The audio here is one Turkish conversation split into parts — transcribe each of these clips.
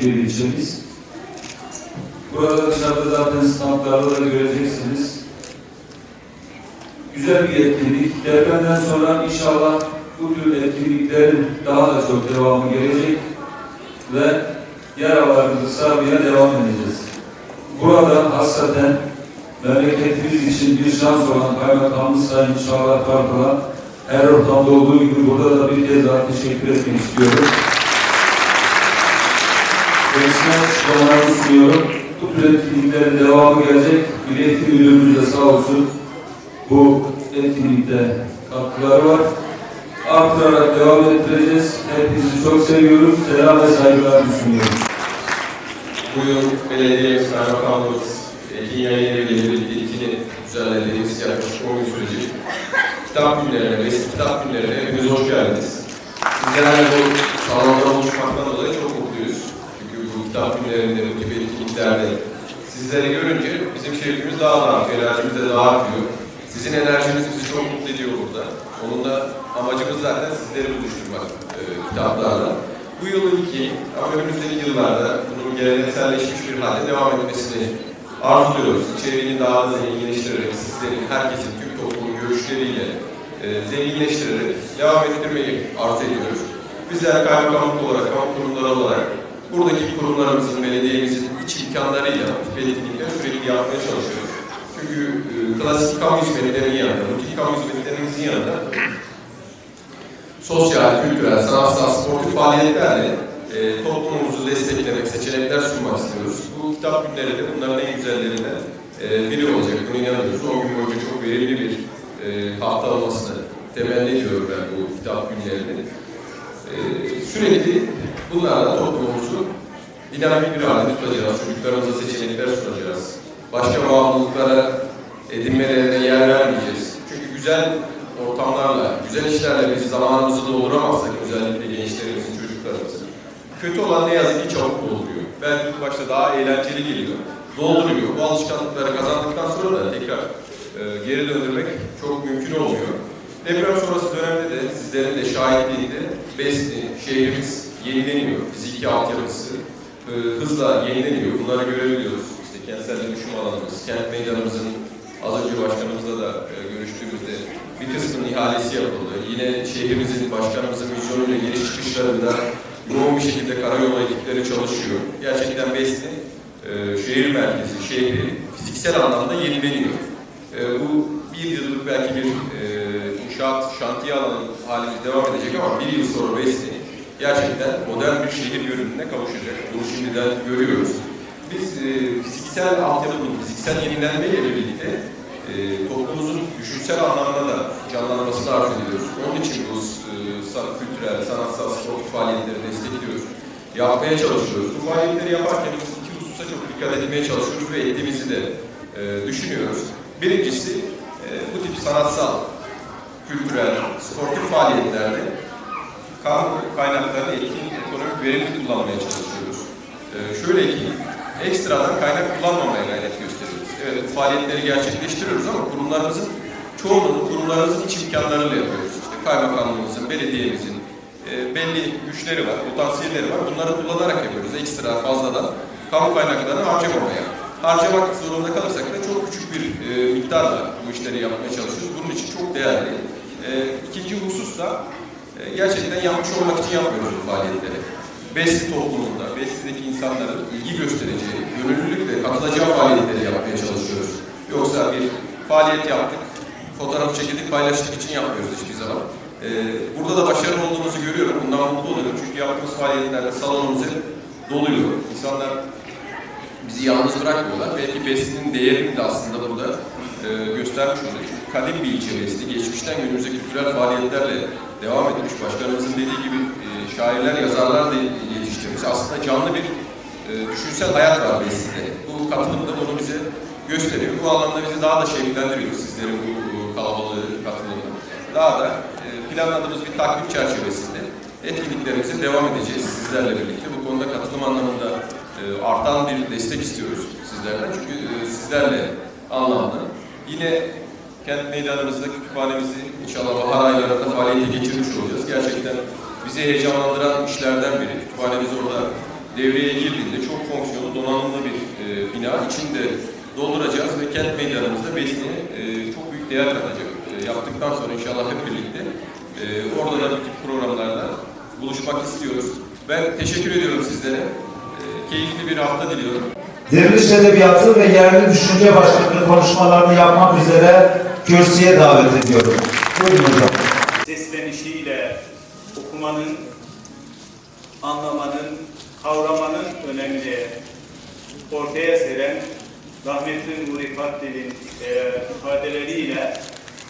ilçemiz. Burada dışarıda zaten standlarda da göreceksiniz. Güzel bir etkinlik. Depremden sonra inşallah bu tür etkinliklerin daha da çok devamı gelecek ve yaralarımızı sarmaya devam edeceğiz. Burada hasreten memleketimiz için bir şans olan Kaymakamımız Sayın Çağlar Kartal'a her ortamda olduğu gibi burada da bir kez daha teşekkür etmek istiyorum. Şükranlarımı sunuyorum. Bu tür etkinliklerin devamı gelecek. Milli Eğitim Müdürümüz de sağ olsun bu etkinlikte katkıları var. Artırarak devam ettireceğiz. Hepinizi çok seviyoruz. Selam ve saygılarımı sunuyorum. Bu yıl belediye kaymakamlığımız Ekin Yayın birlikte ikini düzenlediğimiz yaklaşık 10 gün sürecek kitap günlerine, eski kitap günlerine hepiniz hoş geldiniz. Sizlerle bu salonda buluşmaktan dolayı çok mutluyuz. Çünkü bu kitap günlerinde, bu tip etkinliklerde sizleri görünce bizim şevkimiz daha da enerjimiz de daha artıyor. Sizin enerjiniz bizi çok mutlu ediyor burada. Onun da amacımız zaten sizleri buluşturmak e, kitaplarla. Bu yıl ilki ama önümüzdeki yıllarda bunun gelenekselleşmiş bir halde devam etmesini arzuluyoruz. İçeriğini daha da zenginleştirerek, sizlerin, herkesin, tüm toplumun görüşleriyle e, zenginleştirerek devam ettirmeyi arzu ediyoruz. Bizler kaymakamlık olarak, kamu kurumları olarak buradaki kurumlarımızın, belediyemizin iç imkanlarıyla etkinlikleri sürekli yapmaya çalışıyoruz. Çünkü e, klasik kamu hizmetlerinin yanında, rutin kamu hizmetlerimizin yanında sosyal, kültürel, sanatsal, sportif faaliyetlerle e, toplumumuzu desteklemek, seçenekler sunmak istiyoruz. Bu kitap günleri de bunların en güzellerinden e, biri olacak. Buna inanıyoruz. 10 gün boyunca çok verimli bir e, hafta olmasını temenni ediyorum ben bu kitap günlerini. E, sürekli bunlarla toplumumuzu dinamik bir halde tutacağız. Çocuklarımıza seçenekler sunacağız. Başka bağımlılıklara edinmelerine yer vermeyeceğiz. Çünkü güzel ortamlarla, güzel işlerle biz zamanımızı dolduramazsak özellikle gençlerimizin, çocuklarımızın kötü olan ne yazık ki çabuk dolduruyor. Belki ilk başta daha eğlenceli geliyor, dolduruyor. Bu alışkanlıkları kazandıktan sonra da tekrar e, geri döndürmek çok mümkün olmuyor. Deprem sonrası dönemde de sizlerin de şahitliğinde Besni, şehrimiz yenileniyor. Fiziki altyapısı e, hızla yenileniyor. Bunları görebiliyoruz. İşte kentsel dönüşüm alanımız, kent meydanımızın az önce başkanımızla da e, görüştüğümüzde bir kısmının ihalesi yapıldı. Yine şehrimizin, başkanımızın vizyonuyla giriş çıkışlarında yoğun bir şekilde karayolu ekipleri çalışıyor. Gerçekten Besni e, şehir merkezi, şehri fiziksel anlamda yenileniyor. E, bu bir yıllık belki bir e, inşaat, şantiye alanı halimiz devam edecek ama bir yıl sonra Besni gerçekten modern bir şehir görünümüne kavuşacak. Bunu şimdiden görüyoruz. Biz e, fiziksel altyapının, fiziksel yenilenmeyle birlikte e, toplumumuzun düşünsel anlamda da canlanmasını arzu ediyoruz. Onun için bu e, kültürel, sanatsal, sportif faaliyetleri destekliyoruz. Yapmaya çalışıyoruz. Bu faaliyetleri yaparken biz iki hususa çok dikkat etmeye çalışıyoruz ve ettiğimizi de e, düşünüyoruz. Birincisi e, bu tip sanatsal, kültürel, sportif faaliyetlerde kamu kaynaklarını etkin, ekonomik verimli kullanmaya çalışıyoruz. Ee, şöyle ki, ekstradan kaynak kullanmamaya gayret gösteriyoruz. Evet, faaliyetleri gerçekleştiriyoruz ama kurumlarımızın çoğunluğunu kurumlarımızın iç imkanlarıyla yapıyoruz. İşte kaymakamlığımızın, belediyemizin e, belli güçleri var, potansiyelleri var. Bunları kullanarak yapıyoruz. Ekstra fazladan kamu kaynaklarını harcamamaya. Harcamak zorunda kalırsak da çok küçük bir e, miktarla bu işleri yapmaya çalışıyoruz. Bunun için çok değerli. E, ikinci husus da gerçekten yapmış olmak için yapmıyoruz bu faaliyetleri. Besli toplumunda, Besli'deki insanların ilgi göstereceği, gönüllülükle katılacağı faaliyetleri yapmaya çalışıyoruz. Yoksa bir faaliyet yaptık, fotoğraf çekildik, paylaştık için yapmıyoruz hiçbir zaman. E, burada da başarılı olduğumuzu görüyorum, bundan mutlu oluyorum. Çünkü yaptığımız faaliyetlerde salonumuz hep doluyor. İnsanlar bizi yalnız bırakmıyorlar. Belki Besli'nin değerini de aslında burada e, göstermiş oluyor. Kadim bir ilçe Besli. Geçmişten günümüze kültürel faaliyetlerle devam etmiş. Başkanımızın dediği gibi e, şairler, yazarlar da yetiştirmiş. Aslında canlı bir e, düşünsel hayat var Besli'de. Bu katılım da bunu bize gösteriyor. Bu anlamda bizi daha da şevklendiriyor sizlerin bu, bu kalabalığı, katılımı. Daha da e, planladığımız bir takvim çerçevesinde etkinliklerimize devam edeceğiz sizlerle birlikte. Bu konuda katılım anlamında e, artan bir destek istiyoruz sizlerden. Çünkü e, sizlerle anlamlı. Yine kent meydanımızda kütüphanemizi inşallah bahar aylarında faaliyete geçirmiş olacağız. Gerçekten bizi heyecanlandıran işlerden biri. Kütüphanemiz orada devreye girdiğinde çok fonksiyonlu, donanımlı bir e, bina içinde dolduracağız ve kent meydanımızda Besni'ye e, çok büyük değer katacak. E, yaptıktan sonra inşallah hep birlikte e, orada da bu tip programlarda buluşmak istiyoruz. Ben teşekkür ediyorum sizlere. E, keyifli bir hafta diliyorum. Diriliş Edebiyatı ve Yerli Düşünce Başkanı konuşmalarını yapmak üzere kürsüye davet ediyorum. Buyurun hocam. seslenişiyle okumanın, anlamanın, kavramanın önemini ortaya seren rahmetli Nuri Fatih'in e, ifadeleriyle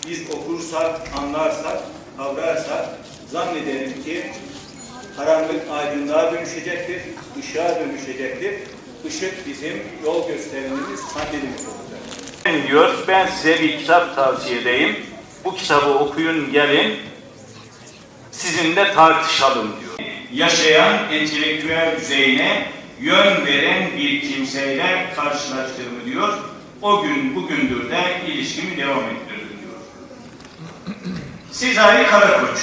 biz okursak, anlarsak, kavrarsak zannederim ki karanlık aydınlığa dönüşecektir, ışığa dönüşecektir. Işık bizim yol gösterenimiz, kandilimiz olacak. Diyor, ben size bir kitap tavsiye edeyim. Bu kitabı okuyun gelin, sizinle tartışalım diyor. Yaşayan entelektüel düzeyine yön veren bir kimseyle karşılaştığımı diyor. O gün bugündür de ilişkimi devam ettirdim diyor. Sezai Karakoç.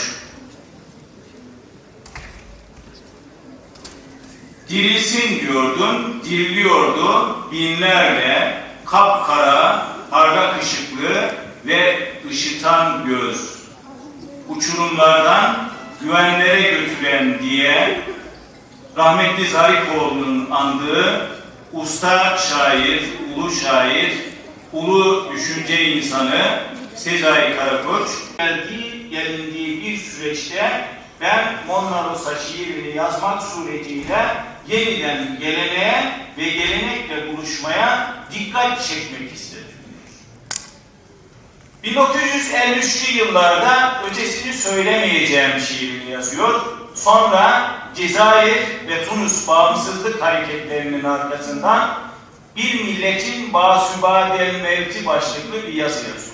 Dirilsin diyordun, diriliyordu binlerle kapkara, parlak ışıklı ve ışıtan göz. Uçurumlardan güvenlere götüren diye rahmetli Zarifoğlu'nun andığı usta şair, ulu şair, ulu düşünce insanı Sezai Karakoç geldiği, gelindiği bir süreçte ben Monna Rosa şiirini yazmak suretiyle yeniden geleneğe ve gelenekle buluşmaya dikkat çekmek istedim. 1953'lü yıllarda ötesini söylemeyeceğim şiirini yazıyor. Sonra Cezayir ve Tunus bağımsızlık hareketlerinin arkasından bir milletin basübadel mevti başlıklı bir yazı yazıyor.